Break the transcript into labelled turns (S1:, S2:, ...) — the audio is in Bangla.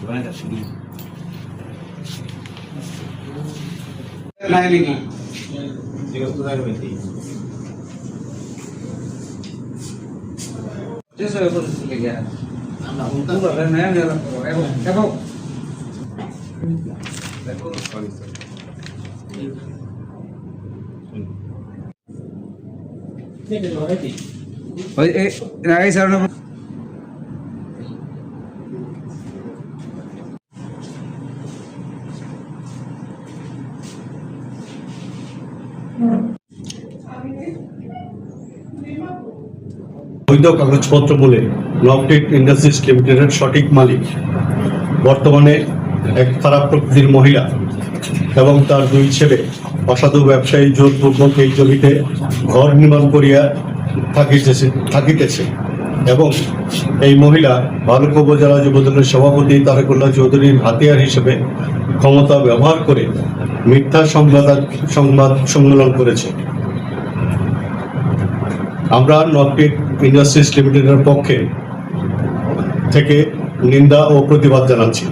S1: Kiwanda shilingi Oye, eh, ¿sabes?
S2: বৈধ কাগজপত্র বলে নবটেক ইন্ডাস্ট্রিজ লিমিটেডের সঠিক মালিক। বর্তমানে এক খারাপ প্রকৃতির মহিলা এবং তার দুই ছেলে অসাধু ব্যবসায়ী জোরপূর্বক এই জমিতে ঘর নির্মাণ করিয়া থাকিতেছে থাকিতেছে। এবং এই মহিলা ভালুক উপজেলা যুবদলের সভাপতি তারেকুল্লাহ চৌধুরীর হাতিয়ার হিসেবে ক্ষমতা ব্যবহার করে মিথ্যা সংবাদ সংবাদ সম্মেলন করেছে। আমরা নবটেক ইন্ডাস্ট্রিজ লিমিটেডের পক্ষে থেকে নিন্দা ও প্রতিবাদ জানাচ্ছি।